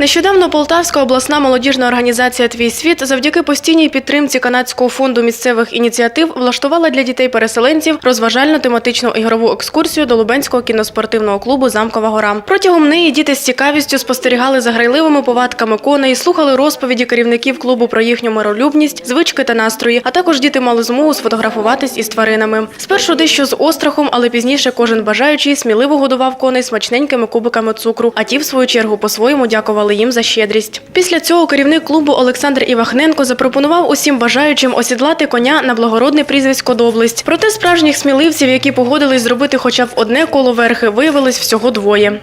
Нещодавно Полтавська обласна молодіжна організація Твій світ завдяки постійній підтримці канадського фонду місцевих ініціатив влаштувала для дітей-переселенців розважально-тематичну ігрову екскурсію до Лубенського кіноспортивного клубу Замкова гора. Протягом неї діти з цікавістю спостерігали за грайливими повадками коней, слухали розповіді керівників клубу про їхню миролюбність, звички та настрої. А також діти мали змогу сфотографуватись із тваринами. Спершу дещо з острахом, але пізніше кожен бажаючий сміливо годував коней смачненькими кубиками цукру. А ті, в свою чергу, по-своєму дякували їм за щедрість. Після цього керівник клубу Олександр Івахненко запропонував усім бажаючим осідлати коня на благородне прізвисько Доблесть. Проте справжніх сміливців, які погодились зробити хоча б одне коло верхи, виявилось всього двоє.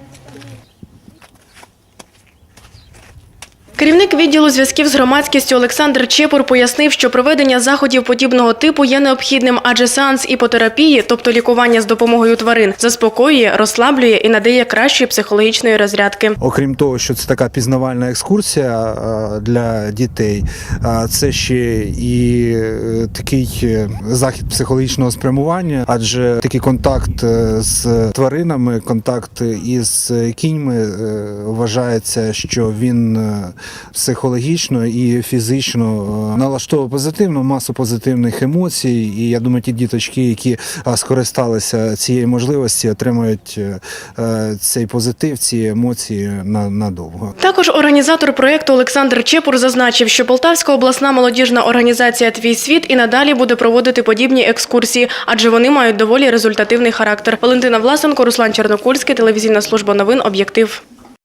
Керівник відділу зв'язків з громадськістю Олександр Чепур пояснив, що проведення заходів подібного типу є необхідним, адже сеанс іпотерапії, тобто лікування з допомогою тварин, заспокоює, розслаблює і надає кращої психологічної розрядки. Окрім того, що це така пізнавальна екскурсія для дітей, а, це ще і е, такий е, захід психологічного спрямування, адже такий контакт е, з тваринами, контакт із кіньми е, вважається, що він е, психологічно і фізично е, налаштовує позитивно, масу позитивних емоцій. І я думаю, ті діточки, які скористалися цією можливості, отримають е, е, цей позитив, ці емоції на- надовго. Також організатор проєкту Олександр Чепур зазначив, що Полтавська обласна молодіжна організація Твій світ і надалі буде проводити подібні екскурсії, адже вони мають доволі результативний характер. Валентина Власенко, Руслан Чернокульський, телевізійна служба новин Об'єктив.